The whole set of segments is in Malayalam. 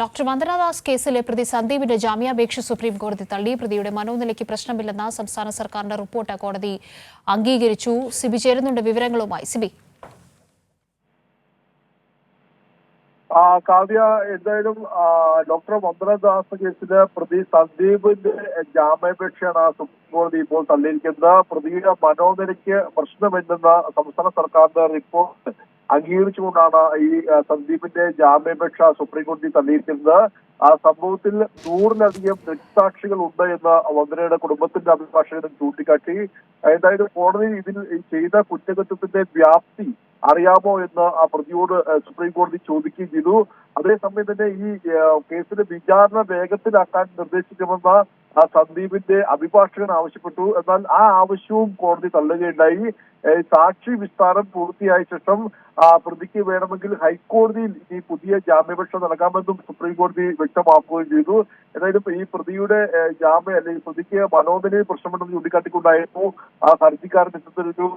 ഡോക്ടർ വന്ദനാദാസ് കേസിലെ പ്രതി സന്ദീപിന്റെ ജാമ്യാപേക്ഷ സുപ്രീം കോടതി തള്ളി. പ്രതിയുടെ മനോനിലയ്ക്ക് പ്രശ്നമില്ലെന്ന സംസ്ഥാന സർക്കാരിന്റെ റിപ്പോർട്ട് കോടതി അംഗീകരിച്ചു. സിബി ചേരുന്നുണ്ട് വിവരങ്ങളുമായി. സിബി. കാവ്യ എന്തായാലും ഡോക്ടർ വന്ദനദാസ് കേസിലെ പ്രതി സന്ദീപിന്റെ ജാമ്യാപേക്ഷയാണ് സുപ്രീം കോടതി ഇപ്പോൾ തള്ളിയിരിക്കുന്നത്. പ്രതിയുടെ മനോനിലയ്ക്ക് പ്രശ്നമില്ലെന്ന സംസ്ഥാന സർക്കാരിന്റെ റിപ്പോർട്ട് അംഗീകരിച്ചുകൊണ്ടാണ് ഈ സന്ദീപിന്റെ ജാമ്യാപേക്ഷ സുപ്രീംകോടതി തള്ളിയിരിക്കുന്നത് ആ സംഭവത്തിൽ നൂറിലധികം ദൃക്സാക്ഷികൾ ഉണ്ട് എന്ന് വന്ദനയുടെ കുടുംബത്തിന്റെ അഭിഭാഷകനും ചൂണ്ടിക്കാട്ടി. ഏതായാലും കോടതി ഇതിൽ ചെയ്ത കുറ്റകൃത്യത്തിന്റെ വ്യാപ്തി അറിയാമോ എന്ന് ആ പ്രതിയോട് സുപ്രീം കോടതി ചോദിക്കുകയും ചെയ്തു. അതേസമയം തന്നെ ഈ കേസിന്റെ വിചാരണ വേഗത്തിലാക്കാൻ നിർദ്ദേശിക്കുമെന്ന് ആ സന്ദീപിന്റെ അഭിഭാഷകൻ ആവശ്യപ്പെട്ടു. എന്നാൽ ആ ആവശ്യവും കോടതി തള്ളുകയുണ്ടായി. സാക്ഷി വിസ്താരം പൂർത്തിയായ ശേഷം പ്രതിക്ക് വേണമെങ്കിൽ ഹൈക്കോടതിയിൽ ഈ പുതിയ ജാമ്യപക്ഷ നൽകാമെന്നും സുപ്രീം കോടതി വ്യക്തമാക്കുകയും ചെയ്തു. എന്തായാലും ഈ പ്രതിയുടെ ജാമ്യം അല്ലെങ്കിൽ പ്രതിക്ക് മനോനിലയിൽ പ്രശ്നമുണ്ടെന്ന് ചൂണ്ടിക്കാട്ടിക്കൊണ്ടായിരുന്നു ആ ഹർജിക്കാരൻ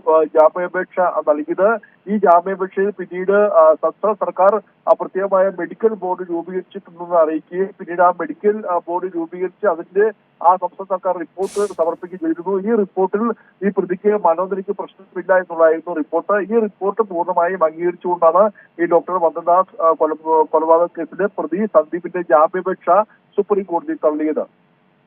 ആ, ജാമ്യാപേക്ഷ നൽകിയത്. ഈ ജാമ്യാപേക്ഷയിൽ പിന്നീട് സംസ്ഥാന സർക്കാർ പ്രത്യേകമായ മെഡിക്കൽ ബോർഡ് രൂപീകരിച്ചിട്ടുണ്ടെന്ന് അറിയിക്കുകയും പിന്നീട് ആ മെഡിക്കൽ ബോർഡ് രൂപീകരിച്ച് അതിന്റെ ആ സംസ്ഥാന സർക്കാർ റിപ്പോർട്ട് സമർപ്പിക്കുകയും ചെയ്തിരുന്നു. ഈ റിപ്പോർട്ടിൽ ഈ പ്രതിക്ക് മനോനിലയ്ക്ക് പ്രശ്നമില്ല എന്നുള്ളതായിരുന്നു റിപ്പോർട്ട് ഈ റിപ്പോർട്ട് പൂർണമായും അംഗീകരിച്ചുകൊണ്ടാണ് ഈ ഡോക്ടർ വന്ദനാഥ് കൊലപാതക കേസിലെ പ്രതി സന്ദീപിന്റെ ജാമ്യാപേക്ഷ സുപ്രീം കോടതി തള്ളിയത്.